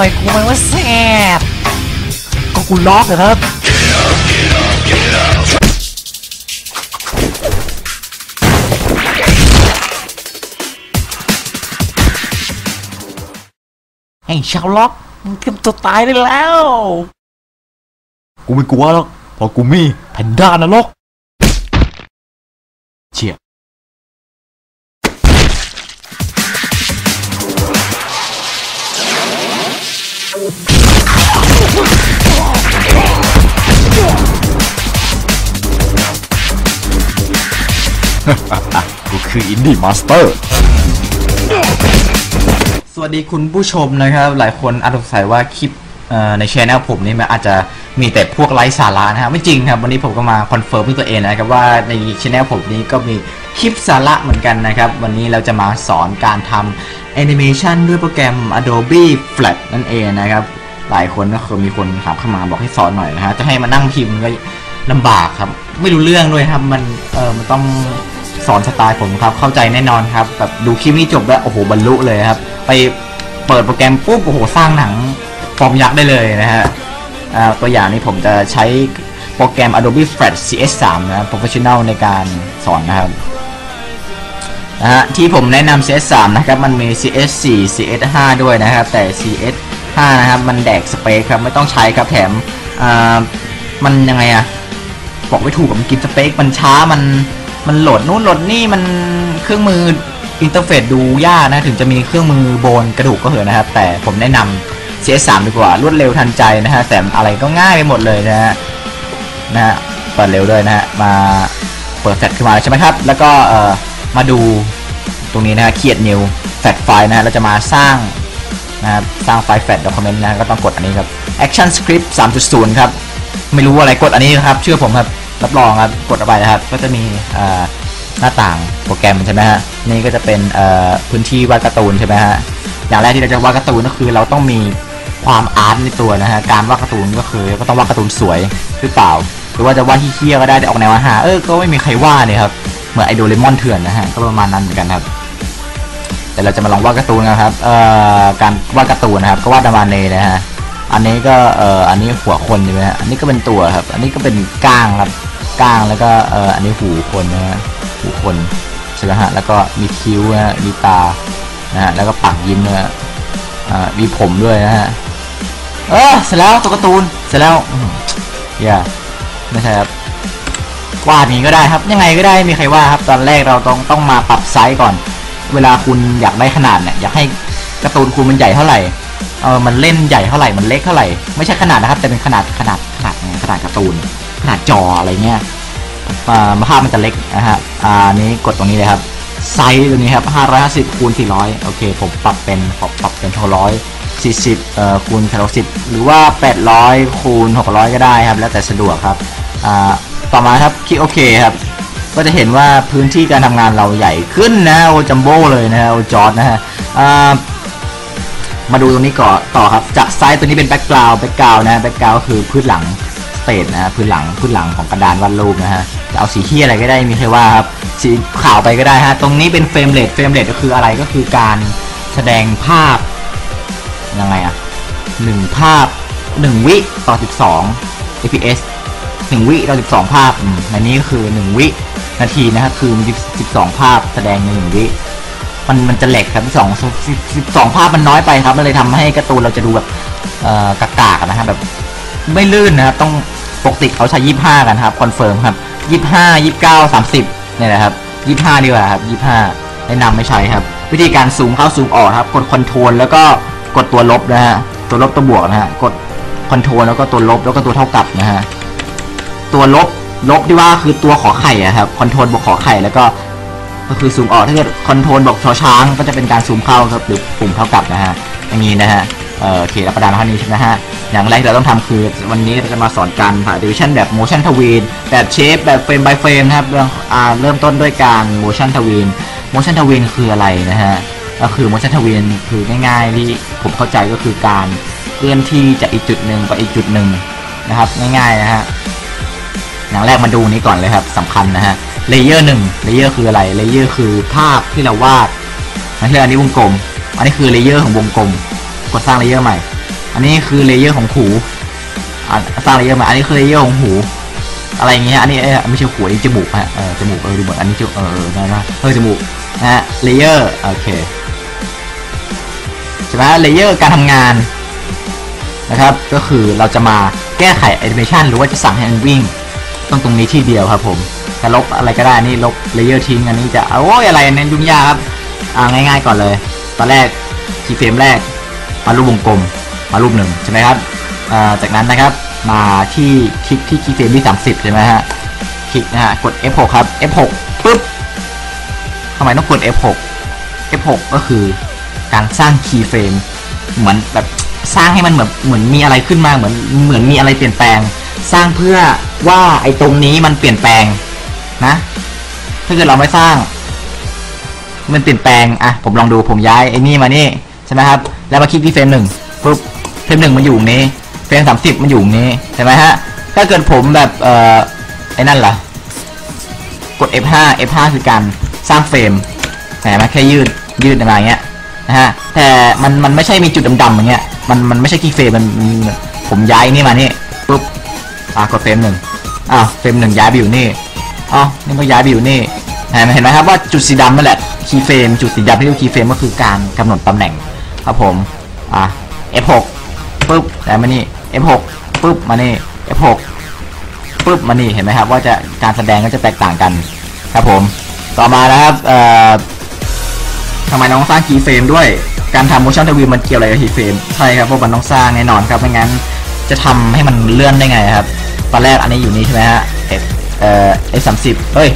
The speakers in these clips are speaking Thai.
ปล่อยกูมันว่าแสบก็กูล็อกเหรอครับไอ้ชาวล็อกมึงเตรียมตัวตายได้แล้ว กูไม่กลัวหรอกเพราะกูมีแพนด้านรก กูคืออินดี้มาสเตอร์ สวัสดีคุณผู้ชมนะครับ หลายคนอาจสงสัยว่าคลิปในช anel ผมนี่มันอาจจะมีแต่พวกไร้สาระนะฮะไม่จริงครับ วันนี้ผมก็มาคอนเฟิร์มด้วยตัวเองนะครับว่าในช anel ผมนี้ก็มีคลิปสาระเหมือนกันนะครับ วันนี้เราจะมาสอนการทำแอนิเมชันด้วยโปรแกรม Adobe Flash นั่นเองนะครับ หลายคนก็คือมีคนถามเข้ามาบอกให้สอนหน่อยนะฮะจะให้มานั่งพิมพ์ก็ลำบากครับ ไม่รู้เรื่องด้วยครับมันเออมันต้อง สอนสไตล์ผมครับ เข้าใจแน่นอนครับแบบดูคลิปนี้จบแล้วโอ้โหบรรลุเลยครับ ไปเปิดโปรแกรมปุ๊บโอ้โหสร้างหนังฟอร์มยักษ์ได้เลยนะฮะอ่าตัวอย่างนี้ผมจะใช้โปรแกรม Adobe Flash CS3 นะ Professional ในการสอนนะครับนะฮะที่ผมแนะนำ CS3 นะครับมันมี CS4 CS5 ด้วยนะครับ แต่ CS5 นะครับ มันแดกสเปคครับ ไม่ต้องใช้ครับแถมอ่ามันยังไงอะบอกไม่ถูกอะมันกินสเปค มันช้ามัน มันโหลดนู่นโหลดนี่มันเครื่องมืออินเทอร์เฟซดูยากนะถึงจะมีเครื่องมือโบนกระดูกก็เหอะนะครับ แต่ผมแนะนำ CS3 ดีกว่ารวดเร็วทันใจนะฮะแต่อะไรก็ง่ายไปหมดเลยนะฮะนะฮะเปิดเร็วด้วยนะฮะมาเปิดแฟลชขึ้นมาใช่ไหมครับ แล้วก็เอ่อมาดูตรงนี้นะฮะเขียด new แฟลชไฟล์นะฮะเราจะมาสร้างนะครับสร้างไฟล์แฟลช document นะฮะก็ต้องกดอันนี้ครับ action script 3.0 ครับ ไม่รู้อะไรกดอันนี้ครับ เชื่อผมครับ รับรองครับกดเข้าไปนะครับ ก็จะมีหน้าต่างโปรแกรมใช่ไหมฮะนี่ก็จะเป็นพื้นที่วาดการ์ตูนใช่ไหมฮะอย่างแรกที่เราจะวาดการ์ตูนก็คือเราต้องมีความอาร์ตในตัวนะฮะการวาดการ์ตูนก็คือก็ต้องวาดการ์ตูนสวยหรือเปล่า หรือว่าจะวาดเฮี้ยก็ได้แต่ออกแนวอาหาเออก็ไม่มีใครว่าเนี่ยครับเหมือนไอโดเรมอนเถื่อนนะฮะก็ประมาณนั้นเหมือนกันครับแต่เราจะมาลองวาดการ์ตูนกันครับเอ่อการวาดการ์ตูนนะครับ ก็วาดประมาณนี้นะฮะอันนี้ก็เอ่ออันนี้หัวคนใช่ไหมฮะอันนี้ก็เป็นตัวครับ อันนี้ก็เป็นก้างครับ ก้างแล้วก็เอออันนี้หูคนนะฮะหูคนใช่ไหมฮะแล้วก็มีคิ้วนะฮะมีตานะฮะแล้วก็ปากยิ้มนะฮะอ่ามีผมด้วยนะฮะเออเสร็จแล้วตัวการ์ตูนเสร็จแล้วอย่าไม่ใช่ครับวาดนี้ก็ได้ครับ ยังไงก็ได้มีใครว่าครับตอนแรกเราต้องต้องมาปรับไซส์ก่อน เวลาคุณอยากได้ขนาดเนี่ยอยากให้การ์ตูนคุณมันใหญ่เท่าไหร่เออมันเล่นใหญ่เท่าไหร่มันเล็กเท่าไหร่ไม่ใช่ขนาดนะครับ แต่เป็นขนาดขนาดขนาดขนาดการ์ตูน นาดจออะไรเงี้ยอ่าภาพมันจะเล็กนะฮะอ่านี้กดตรงนี้เลยครับ ไซส์ตรงนี้ครับ 550คูณ400 โอเค ผมปรับเป็นปรับปรับเป็น640เอ่อคูณ610หรือว่า 800คูณ600 ก็ได้ครับ แล้วแต่สะดวกครับอ่าต่อมาครับคลิกโอเคครับ ก็จะเห็นว่าพื้นที่การทำงานเราใหญ่ขึ้นนะโอจัมโบ้เลยนะฮะโอจอร์ดนะฮะอ่ามาดูตรงนี้ก่อนต่อครับ จากไซส์ตัวนี้เป็นแบ็กกราวด์แบ็กกราวด์นะแบ็กกราวด์คือพื้นหลัง เตทนะฮะพื้นหลังพื้นหลังของกระดานวาดรูปนะฮะจะเอาสีเฮียอะไรก็ได้มีใครว่าครับสีขาวไปก็ได้ฮะตรงนี้เป็นเฟรมเรทเฟรมเรทก็คืออะไรก็คือการแสดงภาพยังไงอะหนึ่งภาพหนึ่งวิต่อ12 fps หนึ่งวิต่อ12ภาพอืมในนี้ก็คือ1วินาทีนะครับคือมี12ภาพแสดงใน1วิมันมันจะแหลกครับ12 12ภาพมันน้อยไปครับ มันเลยทำให้การ์ตูนเราจะดูแบบเอ่อกากากๆนะฮะแบบไม่ลื่นนะครับต้อง ปกติเขาใช้25กันครับคอนเฟิร์มครับ25 29 30เนี่ยนะครับ25ดีกว่าครับ25แนะนำไม่ใช้ครับ วิธีการซูมเข้าซูมออกครับ กดคอนโทรลแล้วก็กดตัวลบนะฮะตัวลบตัวบวกนะฮะกดคอนโทรลแล้วก็ตัวลบแล้วก็ตัวเท่ากับนะฮะตัวลบลบที่ว่าคือตัวขอไข่อะครับคอนโทรลบอกขอไข่แล้วก็ก็คือซูมออกถ้าเกิดคอนโทรลบอกชอช้างก็จะเป็นการซูมเข้าครับหรือปุ่มเท่ากับนะฮะอย่างนี้นะฮะ เอ่อโอเครับประดานเท่านี้ใช่ไหมฮะ อย่างแรกที่เราต้องทำคือวันนี้เราจะมาสอนการถ่ายดิวิชั่นแบบ motion ทวีนแบบเชฟแบบเฟรม by เฟรมนะครับเรื่องอ่าเริ่มต้นด้วยการ motion ทวีน motion ทวีนคืออะไรนะฮะ ก็คือ motion ทวีนคือง่ายๆที่ผมเข้าใจก็คือการเคลื่อนที่จากอีกจุดหนึ่งไปอีกจุดหนึ่งนะครับง่ายๆนะฮะอย่างแรกมาดูนี้ก่อนเลยครับสำคัญนะฮะเลเยอร์หนึ่งเลเยอร์คืออะไรเลเยอร์คือภาพที่เราวาดไม่ใช่อันนี้วงกลม อันนี้คือเลเยอร์ของวงกลม กดสร้างเลเยอร์ใหม่ อันนี้คือเลเยอร์ของหูสร้างเลเยอร์ใหมาอันนี้คือเลเยอร์ของหู อะไรเงี้ย อันนี้ไม่ใช่หูอันนี้จมูกฮะ เออ จมูก เออ ดูเหมือนอันนี้จมูกเออเออได้ไหมเออ จมูก นะฮะ เลเยอร์ โอเค ใช่ไหมเลเยอร์การทำงานนะครับ ก็คือเราจะมาแก้ไขแอนิเมชันหรือว่าจะสั่งให้มันวิ่งต้องตรงนี้ที่เดียวครับผมจะลบอะไรก็ได้นี่ลบเลเยอร์ทิ้งอันนี้จะโอ้ยอะไรเนี่ยยุ่งยากครับ อ่าง่ายๆก่อนเลย ตอนแรกคีย์เฟรมแรก มารูปวงกลมมารูปหนึ่งใช่ไหมครับจากนั้นนะครับมาที่คลิกที่คีย์เฟรมที่ 30 ใช่ไหมฮะคลิกนะฮะกด F6 ครับ F6 ปุ๊บทำไมต้องกด F6 F6 ก็คือการสร้างคีย์เฟรมเหมือนแบบสร้างให้มันเหมือนเหมือนมีอะไรขึ้นมาเหมือนเหมือนมีอะไรเปลี่ยนแปลง สร้างเพื่อว่าไอ้ตรงนี้มันเปลี่ยนแปลงนะ ถ้าเกิดเราไม่สร้าง มันเปลี่ยนแปลงอะผมลองดูผมย้ายไอ้นี่มานี่ใช่ไหมครับ แล้วมาคลิกที่เฟรมหนึ่งปุ๊บเฟรมหนึ่งมันอยู่นี้เฟรมสามสิบมันอยู่นี้ใช่ไหมฮะถ้าเกิดผมแบบเอ่อไอ้นั่นล่ะกด F5 F5 คือการสร้างเฟรมเห็นไหมแค่ยืดยืดอะไรเงี้ยนะฮะแต่มันมันไม่ใช่มีจุดดำๆอย่างเงี้ยมันมันไม่ใช่คีย์เฟรมมันผมย้ายนี่มานี่ปุ๊บอะกดเฟรมหนึ่งอ้าวเฟรมหนึ่งย้ายไปอยู่นี่อ๋อนี่ก็ย้ายไปอยู่นี่เห็นไหมเห็นไหมครับว่าจุดสีดำนั่นแหละคีย์เฟรมจุดสีดำที่เรียกคีย์เฟรมก็คือการกำหนดตำแหน่ง ครับผม อะ F6 ปุ๊บแล้วมานี่ F6 ปุ๊บมานี่ F6 ปุ๊บมานี่เห็นไหมครับ ว่าจะการแสดงก็จะแตกต่างกัน ครับผม ต่อมานะครับเอ่อทำไมน้องสร้างคีย์เฟรมด้วยการทำ motion t w i n มันเกี่ยวอะไรกับคีย์เฟรมใช่ครับเพราะมันต้องสร้างแน่นอนครับไม่งั้นจะทำให้มันเลื่อนได้ไงครับ ตอนแรกอันนี้อยู่นี่ใช่ไหมฮะ F เอ่อ F สามสิบเฮ้ย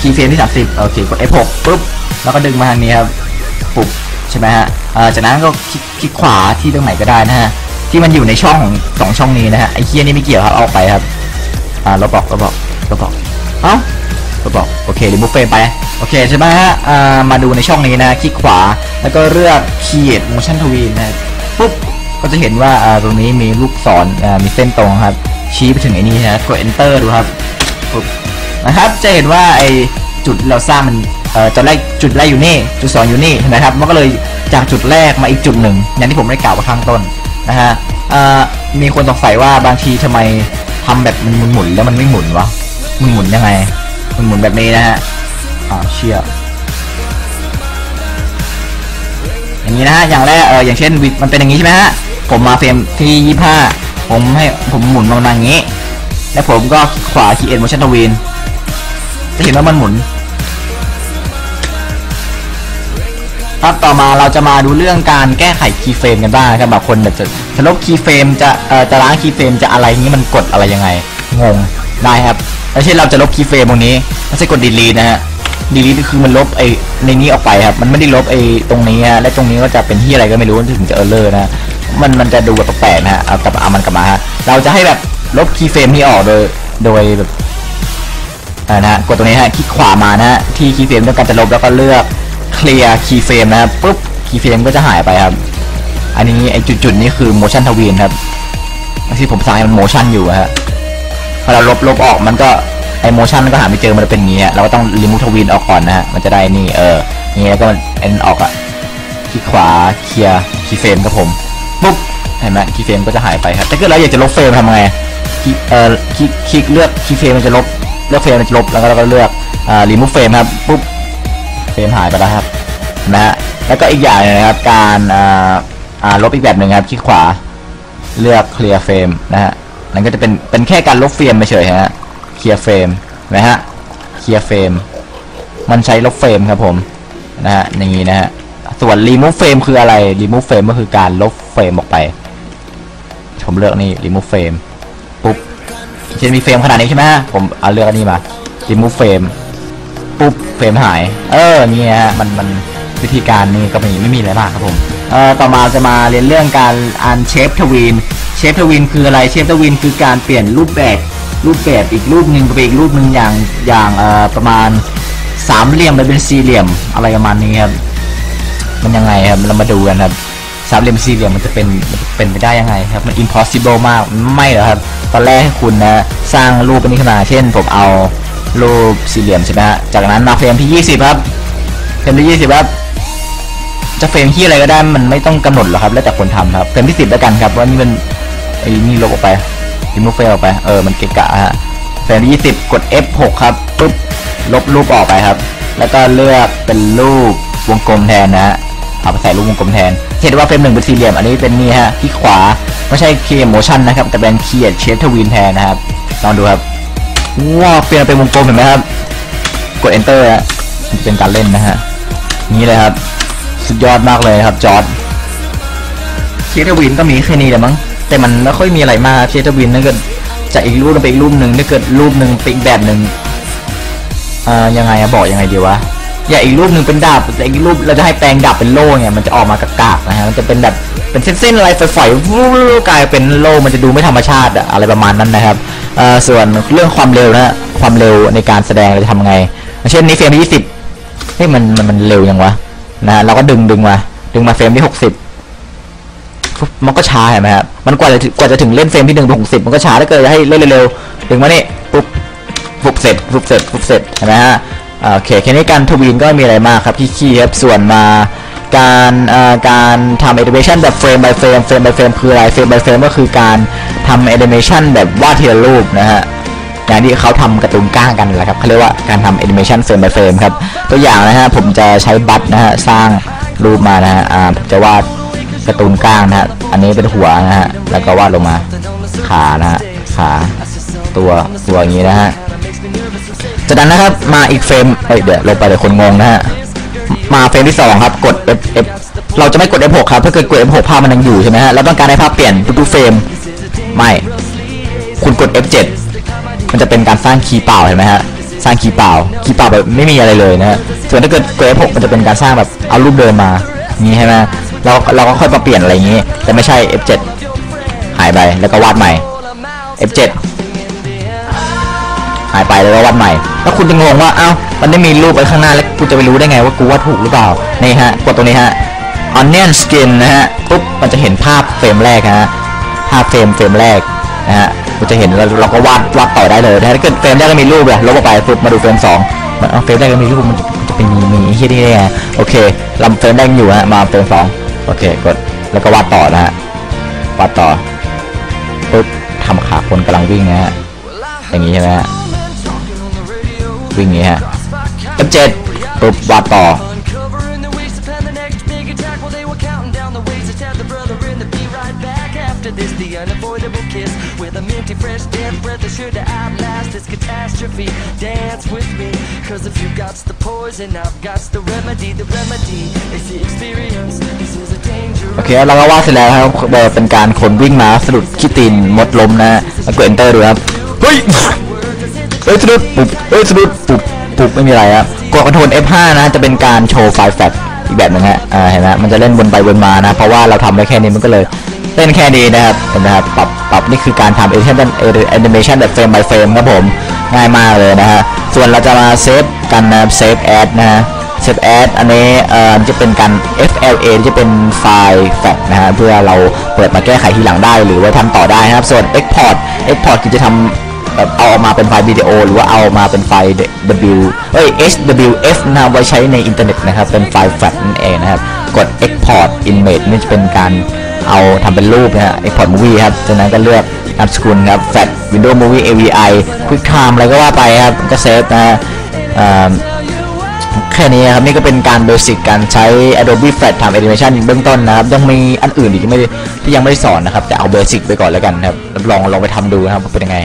คีย์เฟรมที่30โอเคกด F6 ปุ๊บแล้วก็ดึงมาทางนี้ครับปุ๊บใช่ไหมฮะ จากนั้นก็คลิกคลิกขวาที่ตรงไหนก็ได้นะฮะที่มันอยู่ในช่องของสองช่องนี้นะฮะไอ้เคียนี่ไม่เกี่ยวครับอาออกไปครับอ่าลบออกลบออกลบอกเอ้าลบอกโอเครีมูฟเฟรมไปโอเคใช่ไหมฮะอ่ามาดูในช่องนี้นะคลิกขวาแล้วก็เลือก Create Motion t w i n นะปุ๊บก็จะเห็นว่าอ่าตรงนี้มีลูกศรอ่ามีเส้นตรงครับชี้ไปถึงไอ้นี่นะกด Enter ดูครับปุ๊บนะครับจะเห็นว่าไอ จุดเราสร้างมันเอ่อจุดแรกจุดแรกอยู่นี่ จุดสองอยู่นี่เห็นไหมครับ มันก็เลยจากจุดแรกมาอีกจุดหนึ่งอย่างที่ผมได้กล่าวไปข้างต้นนะฮะอ่อมีคนสงสัยว่าบางทีทำไมทำแบบมันหมุนแล้วมันไม่หมุนวะมันหมุนยังไง มันหมุนแบบนี้นะฮะอ่าเชี่ยอย่างนี้นะฮะอย่างแรกเอออย่างเช่นวิมันเป็นอย่างนี้ใช่ไหมฮะผมมาเฟรมที่ยี่ห้าผมให้ผมหมุนมาอย่างนี้ แล้วผมก็ขวา Create Motion Twin จะเห็นว่ามันหมุน ครับต่อมาเราจะมาดูเรื่องการแก้ไขคีย์เฟรมกันบ้างครับบางคนแบบจะจะลบคีย์เฟรมจะเอ่อจะล้างคีย์เฟรมจะอะไรนี้มันกดอะไรยังไงงงได้ครับแล้วเช่นเราจะลบคีย์เฟรมตรงนี้ไม่ใช่กด delete นะฮะ delete คือมันลบไอ้ในนี้ออกไปครับ มันไม่ได้ลบไอ้ตรงนี้ฮะและตรงนี้ก็จะเป็นที่อะไรก็ไม่รู้ถึงจะ error นะฮะมันมันจะดูแบบแปลกนะฮะเอากลับเอามันกลับมาฮะเราจะให้แบบลบคีย์เฟรมนี้ออกโดยโดยแบบ นะฮะกดตรงนี้ฮะคลิกขวามานะฮะที่คีย์เฟรมต้องการจะลบแล้วก็เลือกเคลียร์คีย์เฟรมนะครับปุ๊บคีย์เฟรมก็จะหายไปครับ อันนี้ไอจุดๆนี้คือ motion ทวีนครับที่ผมสั่งให้มัน motion อยู่ฮะพอเราลบลบออกมันก็ไอ motion มันก็หาไม่เจอมันเป็นอย่างงี้ฮะเราก็ต้อง remove ทวีนออกก่อนนะฮะมันจะได้นี่เออนี่แล้วก็เอ็นออกอะคลิกขวาเคลียร์คีย์เฟรมครับผมปุ๊บเห็นไหมคีย์เฟรมก็จะหายไปครับถ้าเกิดเราอยากจะลบเฟรมทำไงคลิกเอ่อคลิกคลิกเลือกคีย์เฟรมมันจะลบ เลือกเฟรมจะลบแล้วก็เราก็เลือกอ่า remove frame ครับปุ๊บเฟรมหายไปแล้วครับนะฮะแล้วก็อีกอย่างหนึงนะครับการอ่าลบอีกแบบหนึ่งครับคลิกขวาเลือก clear frame นะฮะนั่นก็จะเป็นเป็นแค่การลบเฟรมเฉยฮะ clear frame นะฮะ clear frame มันใช้ลบเฟรมครับผมนะฮะอย่างนี้นะฮะส่วน remove frame คืออะไร remove frame ก็คือการลบเฟรมออกไป ผมเลือกนี่ remove frame เช่นมีเฟรมขนาดนี้ใช่ไหมผมเอาเลือกอันนี้มา remove frame ปุ๊บเฟรมหาย เออนี่ฮะมันมันวิธีการนี่ก็ไม่ไม่มีอะไรมากครับผมเอ่อต่อมาจะมาเรียนเรื่องการอันเชฟทวีนเชฟทวีนคืออะไรเชฟทวีนคือการเปลี่ยนรูปแบบรูปแบบอีกรูปหนึ่งไปอีกรูปหนึ่งอย่างอย่างเอ่อประมาณสามเหลี่ยมไปเป็นสี่เหลี่ยมอะไรประมาณนี้ครับมันยังไงครับเรามาดูกันครับ สามเหลี่ยมสี่เหลี่ยมมันจะเป็นมันจะเป็นไปได้ยังไงครับมัน impossible มากไม่หรอกครับ ตอนแรกให้คุณนะสร้างรูปอันนี้ขึ้นมาเช่น ผมเอารูปสี่เหลี่ยมใช่ไหมฮะจากนั้นมาเฟรมที่ 20 ครับเฟรมที่20 ครับ จะเฟรมที่อะไรก็ได้มันไม่ต้องกำหนดหรอกครับ แล้วแต่คนทำครับเฟรมที่สิบแล้วกันครับว่านี่มันไอ้นี่ลบออกไปดิมูเฟลออกไปเออมันเกะกะฮะเฟรมที่ยี่สิบกด F6 ครับปุ๊บลบรูปออกไปครับ แล้วก็เลือกเป็นรูปวงกลมแทนนะฮะ เอาไปใส่รูปวงกลมแทน เห็นว่าเฟรมหนึ่งเป็นสี่เหลี่ยม อันนี้เป็นนี่ฮะที่ขวา ไม่ใช่เคีย์โมชั่นนะครับ แต่เป็นเคีย์เชฟทวินแทนนะครับ ลองดูครับ ว้าวเปลี่ยนเป็นวงกลมเห็นไหมครับ กด enter ฮะมันจะเป็นการเล่นนะฮะ นี่เลยครับ สุดยอดมากเลยครับจอร์ดเชตวินก็มีแค่นี้แหละมั้ง แต่มันไม่ค่อยมีอะไรมากเชตวินถ้าเกิดจากอีกรูปนึงไปอีกรูปหนึ่งถ้าเกิดรูปหนึ่งไปอีกแบบหนึ่งอ่ายังไงอะบอกยังไงดีวะ อย่าอีกรูปหนึ่งเป็นดาบแต่อีกรูปเราจะให้แปลงดาบเป็นโล่เนี่ยมันจะออกมากากๆนะฮะมันจะเป็นแบบเป็นเส้นๆอะไรฝอยๆวูกลายเป็นโล่มันจะดูไม่ธรรมชาติอะไรประมาณนั้นนะครับเอ่อส่วนเรื่องความเร็วนะความเร็วในการแสดงเราจะทำไง เช่นนี้เฟรมที่ยี่สิบเฮ้ยมันมันมันเร็วยังวะนะเราก็ดึงดึงมาดึงมาเฟรมที่หกสิบมันก็ช้าเห็นไหมครับมันกว่าจะกว่าจะถึงเล่นเฟรมที่หนึ่งถึงหกสิบมันก็ช้าถ้าเกิดจะให้เล่นเร็วๆดึงมาเนี่ปุ๊บปุ๊บเสร็จปุ๊บเสร็จปุ๊บเสร็จเห็นไหมฮะ โอเคแค่นี้การทวีนก็มีอะไรมากครับที่ขี้ครับส่วนมาการการทำ animation แบบเฟรม by เฟรมเฟรม by เฟรมคืออะไรเฟรม by เฟรมก็คือการทำ animation แบบวาดทีละรูปนะฮะอย่างที่เขาทำการ์ตูนก้างกันแหละครับเขาเรียกว่าการทำแอนิเมชันเฟรม by เฟรมครับ ตัวอย่างนะฮะผมจะใช้บัตนะฮะสร้างรูปมานะฮะผมจะวาดการ์ตูนก้างนะฮะอันนี้เป็นหัวนะฮะแล้วก็วาดลงมาขานะฮะขาตัวตัวอย่างนี้นะฮะ จากนั้นนะครับมาอีกเฟรมเอ้ยเดี๋ยวลงไปเดี๋ยวคนงงนะฮะมาเฟรมที่สองครับกด F F เราจะไม่กด F6 ครับถ้าเกิดกด F6 ภาพมันยังอยู่ใช่ไหมฮะเราต้องการให้ภาพเปลี่ยนทุกๆเฟรมไม่คุณกด F7 มันจะเป็นการสร้างคีย์เปล่าเห็นไหมฮะสร้างคีย์เปล่าคีย์เปล่าแบบไม่มีอะไรเลยนะฮะส่วนถ้าเกิดกด F6 มันจะเป็นการสร้างแบบเอารูปเดิมมานี้ใช่ไหมเราเราก็ค่อยมาเปลี่ยนอะไรอย่างนี้ แต่ไม่ใช่ F7 หายไปแล้วก็วาดใหม่ F7 หายไปแล้วก็วาดใหม่ แล้วคุณจะงงว่า เอ้า มันไม่มีรูปไว้ข้างหน้าแล้วกูจะไปรู้ได้ไงว่ากูวาดถูกหรือเปล่า นี่ฮะ กดตรงนี้ฮะ onion skin นะฮะ ปุ๊บ มันจะเห็นภาพเฟรมแรกฮะ ภาพเฟรมเฟรมแรกนะฮะเราจะเห็นเราเราก็วาดวาดต่อได้เลยนะถ้าเกิดเฟรมแรกก็มีรูปเลยลบออกไปปุ๊บมาดูเฟรมสองมันเอาเฟรมแรกก็มีรูปมันจะมันจะเป็นมีมีที่นี่ไงโอเคลำเฟรมแรกอยู่ฮะมาเฟรมสองโอเคกดแล้วก็วาดต่อนะฮะวาดต่อปุ๊บทำขาคนกำลังวิ่งนะฮะอย่างนี้ใช่ไหมฮะ วิ่งอย่างนี้ฮะ F7 ปุ๊บวาดต่อ Uncovering the waste to plan the next big attack while they were counting down the ways to stab the brother in the be right back after this the unavoidable kiss with a minty fresh death breath is sure to outlast this catastrophe dance with me cause if you got the poison I've got the remedy the remedy is the experience this is a danger โอเคเราก็วาดเสร็จแล้วครับแบบเป็นการคนวิ่งมาสะดุดขี้ตีนมดล้มนะแล้วกด enter ดูครับเฮ้ย เฮ้ยสะดุดปุ๊บเฮ้ยสะดุดปุ๊บปุ๊บไม่มีอะไรครับกดคอนโทรล F5 นะจะเป็นการโชว์ไฟล์แฟลชอีกแบบหนึ่งฮะอ่าเห็นไหมมันจะเล่นวนไปวนมานะ เพราะว่าเราทำได้แค่นี้มันก็เลยเล่นแค่นี้นะครับเห็นไหมครับปรับปรับนี่คือการทำ animation animation แบบ frame by frame ครับผมง่ายมากเลยนะฮะส่วนเราจะมาเซฟกันนะเซฟแอดนะฮะเซฟแอดอันนี้เอ่อจะเป็นการ FLA จะเป็นไฟล์แฟลชนะฮะเพื่อเราเปิดมาแก้ไขทีหลังได้ หรือว่าทำต่อได้นะครับ ส่วน Export Export คือจะทำ เอาออกมาเป็นไฟล์วิดีโอ หรือว่าเอามาเป็นไฟล์ W เอ้ย HWF นะไว้ใช้ในอินเทอร์เน็ตนะครับ เป็นไฟล์แฟลชนั่นเองนะครับ กด Export Image นี่จะเป็นการเอาทำเป็นรูปนะฮะ Export Movie ครับ จากนั้นก็เลือกนามสกุลครับ Flash Windows Movie AVI QuickTime อะไรก็ว่าไปครับ ก็เซฟนะแค่นี้ครับนี่ก็เป็นการเบสิกการใช้ Adobe Flash ทำ Animation เบื้องต้นนะครับ ยังมีอันอื่นอีกที่ไม่ที่ยังไม่ได้สอนนะครับ แต่เอาเบสิกไปก่อนแล้วกันครับรับรองลองไปทำดูนะครับเป็นยังไง